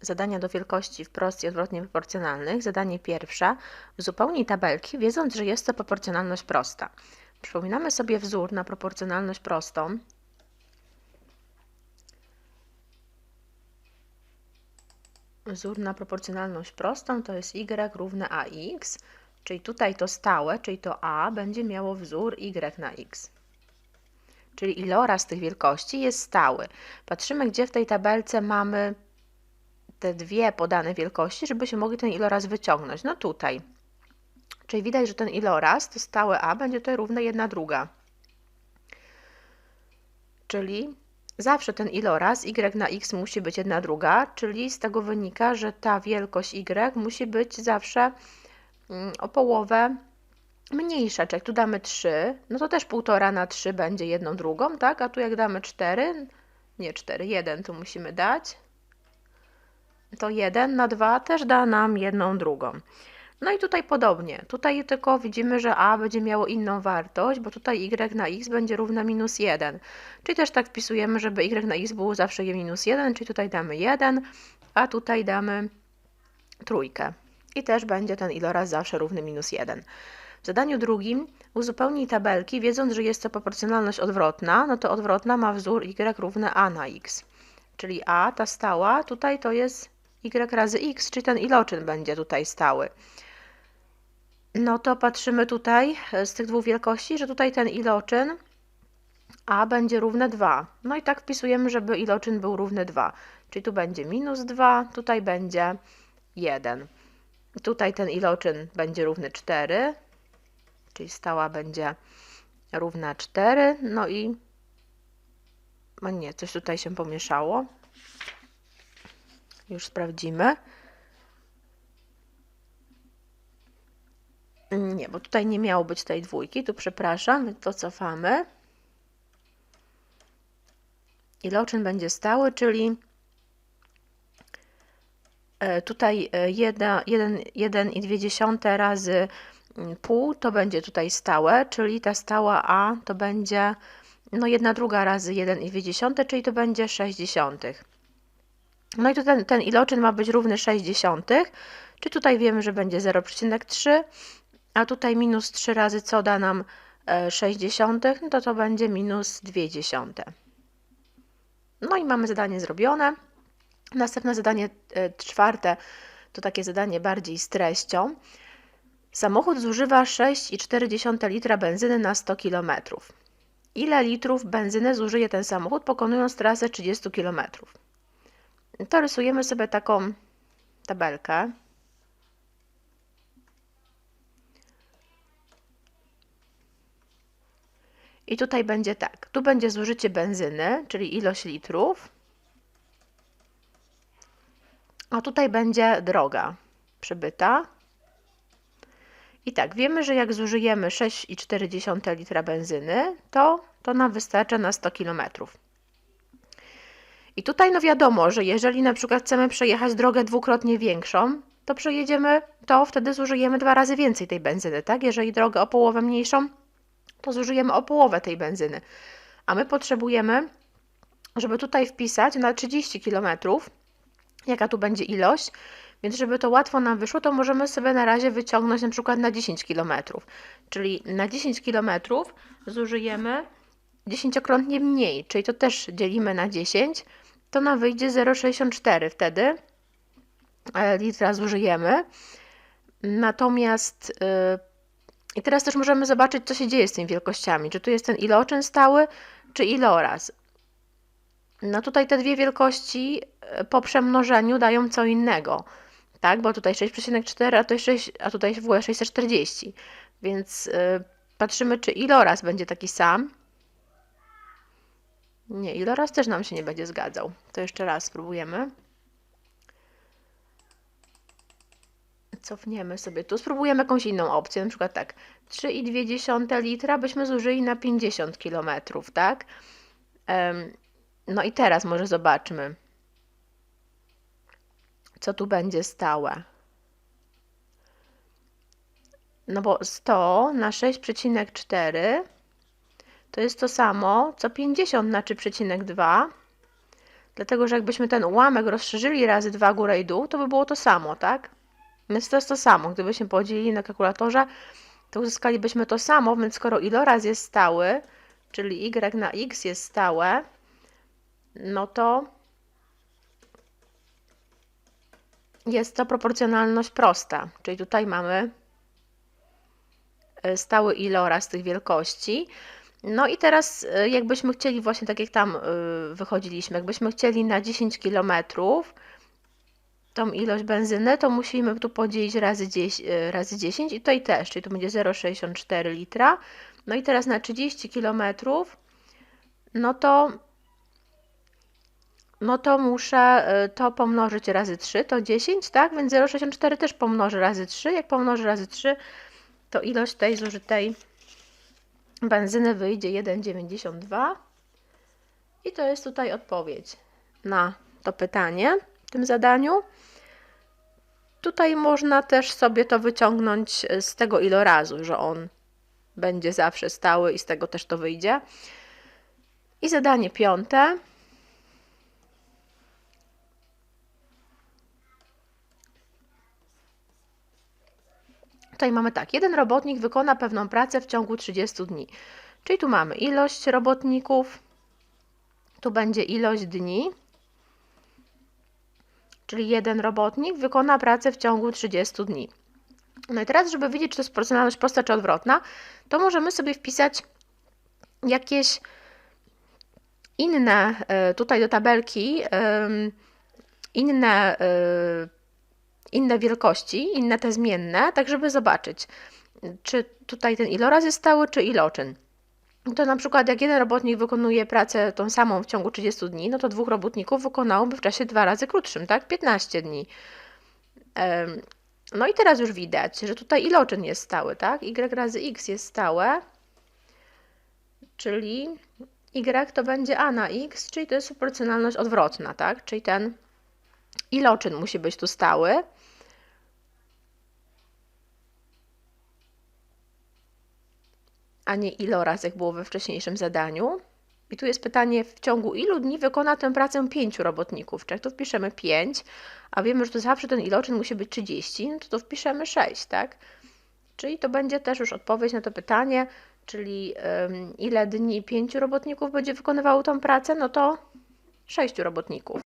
zadania do wielkości wprost i odwrotnie proporcjonalnych. Zadanie pierwsze. Uzupełnij tabelki, wiedząc, że jest to proporcjonalność prosta. Przypominamy sobie wzór na proporcjonalność prostą. Wzór na proporcjonalność prostą to jest y równe ax, czyli tutaj to stałe, czyli to a będzie miało wzór y na x. Czyli iloraz tych wielkości jest stały. Patrzymy, gdzie w tej tabelce mamy te dwie podane wielkości, żebyśmy mogli ten iloraz wyciągnąć. No tutaj. Czyli widać, że ten iloraz, to stałe a, będzie tutaj równe jedna druga. Czyli zawsze ten iloraz y na x musi być jedna druga, czyli z tego wynika, że ta wielkość y musi być zawsze mm, o połowę mniejsza. Czyli jak tu damy 3, no to też 1,5 na 3 będzie jedną drugą, tak? A tu jak damy 4, nie 4, 1 tu musimy dać, to 1 na 2 też da nam jedną drugą. No i tutaj podobnie. Tutaj tylko widzimy, że a będzie miało inną wartość, bo tutaj y na x będzie równa minus 1. Czyli też tak wpisujemy, żeby y na x było zawsze minus 1, czyli tutaj damy 1, a tutaj damy trójkę. I też będzie ten iloraz zawsze równy minus 1. W zadaniu drugim uzupełnij tabelki, wiedząc, że jest to proporcjonalność odwrotna, no to odwrotna ma wzór y równe a na x. Czyli a, ta stała, tutaj to jest y razy x, czyli ten iloczyn będzie tutaj stały. No to patrzymy tutaj e, z tych dwóch wielkości, że tutaj ten iloczyn a będzie równe 2. No i tak wpisujemy, żeby iloczyn był równy 2. Czyli tu będzie minus 2, tutaj będzie 1. Tutaj ten iloczyn będzie równy 4, czyli stała będzie równa 4. No i no nie, coś tutaj się pomieszało. Już sprawdzimy. Nie, bo tutaj nie miało być tej dwójki, tu przepraszam, to cofamy. Iloczyn będzie stały, czyli e, tutaj 1,2 e, razy mm, pół to będzie tutaj stałe, czyli ta stała A to będzie no 1 druga razy 1,2, czyli to będzie 60. No i tu ten, ten iloczyn ma być równy 60, czy tutaj wiemy, że będzie 0,3, a tutaj minus 3 razy co da nam 60, e, no to to będzie minus 2 dziesiąte. No i mamy zadanie zrobione. Następne zadanie e, czwarte to takie zadanie bardziej z treścią. Samochód zużywa 6,4 litra benzyny na 100 km. Ile litrów benzyny zużyje ten samochód pokonując trasę 30 km? To rysujemy sobie taką tabelkę. I tutaj będzie tak, tu będzie zużycie benzyny, czyli ilość litrów, a tutaj będzie droga przybyta. I tak, wiemy, że jak zużyjemy 6,4 litra benzyny, to to nam wystarcza na 100 km. I tutaj no wiadomo, że jeżeli na przykład chcemy przejechać drogę dwukrotnie większą, to przejedziemy, to wtedy zużyjemy dwa razy więcej tej benzyny, tak? Jeżeli drogę o połowę mniejszą, to zużyjemy o połowę tej benzyny. A my potrzebujemy, żeby tutaj wpisać na 30 km, jaka tu będzie ilość, więc żeby to łatwo nam wyszło, to możemy sobie na razie wyciągnąć na przykład na 10 km. Czyli na 10 km zużyjemy dziesięciokrotnie mniej, czyli to też dzielimy na 10, to nam wyjdzie 0,64 wtedy e, litra zużyjemy. Natomiast yy, i teraz też możemy zobaczyć, co się dzieje z tymi wielkościami. Czy tu jest ten iloczyn stały, czy iloraz. No tutaj te dwie wielkości e, po przemnożeniu dają co innego. Tak, bo tutaj 6,4, a tutaj 6, a tutaj w ogóle 640. Więc patrzymy, czy iloraz będzie taki sam. Nie, iloraz też nam się nie będzie zgadzał. To jeszcze raz spróbujemy. cofniemy sobie tu, spróbujemy jakąś inną opcję, na przykład tak, 3,2 litra byśmy zużyli na 50 km, tak? No i teraz może zobaczmy, co tu będzie stałe. No bo 100 na 6,4 to jest to samo, co 50 na 3,2 Dlatego, że jakbyśmy ten ułamek rozszerzyli razy 2 górę i dół, to by było to samo, tak? Więc to jest to samo. Gdybyśmy podzielili na kalkulatorze, to uzyskalibyśmy to samo, więc skoro iloraz jest stały, czyli y na x jest stałe, no to jest to proporcjonalność prosta, czyli tutaj mamy e, stały iloraz tych wielkości. No i teraz e, jakbyśmy chcieli właśnie tak jak tam e, wychodziliśmy, jakbyśmy chcieli na 10 km tą ilość benzyny, to musimy tu podzielić razy 10, razy 10 i tutaj też, czyli tu będzie 0,64 litra. No i teraz na 30 km, no to no to muszę to pomnożyć razy 3, to 10, tak? Więc 0,64 też pomnożę razy 3. Jak pomnożę razy 3, to ilość tej zużytej benzyny wyjdzie 1,92. I to jest tutaj odpowiedź na to pytanie w tym zadaniu. Tutaj można też sobie to wyciągnąć z tego ilorazu, że on będzie zawsze stały i z tego też to wyjdzie. I zadanie piąte. Tutaj mamy tak, jeden robotnik wykona pewną pracę w ciągu 30 dni. Czyli tu mamy ilość robotników, tu będzie ilość dni, czyli jeden robotnik wykona pracę w ciągu 30 dni. No i teraz, żeby wiedzieć, czy to jest proporcjonalność prosta czy odwrotna, to możemy sobie wpisać jakieś inne e, tutaj do tabelki, inne e, inne wielkości, inne te zmienne, tak żeby zobaczyć, czy tutaj ten iloraz jest stały, czy iloczyn. To na przykład jak jeden robotnik wykonuje pracę tą samą w ciągu 30 dni, no to dwóch robotników wykonałoby w czasie dwa razy krótszym, tak? 15 dni. No i teraz już widać, że tutaj iloczyn jest stały, tak? y razy x jest stałe, czyli y to będzie a na x, czyli to jest proporcjonalność odwrotna, tak? Czyli ten iloczyn musi być tu stały. a nie iloraz, jak było we wcześniejszym zadaniu. I tu jest pytanie, w ciągu ilu dni wykona tę pracę pięciu robotników? Czy jak tu wpiszemy 5, a wiemy, że to zawsze ten iloczyn musi być 30, no to tu wpiszemy 6, tak? Czyli to będzie też już odpowiedź na to pytanie, czyli ile dni pięciu robotników będzie wykonywało tą pracę, no to sześciu robotników.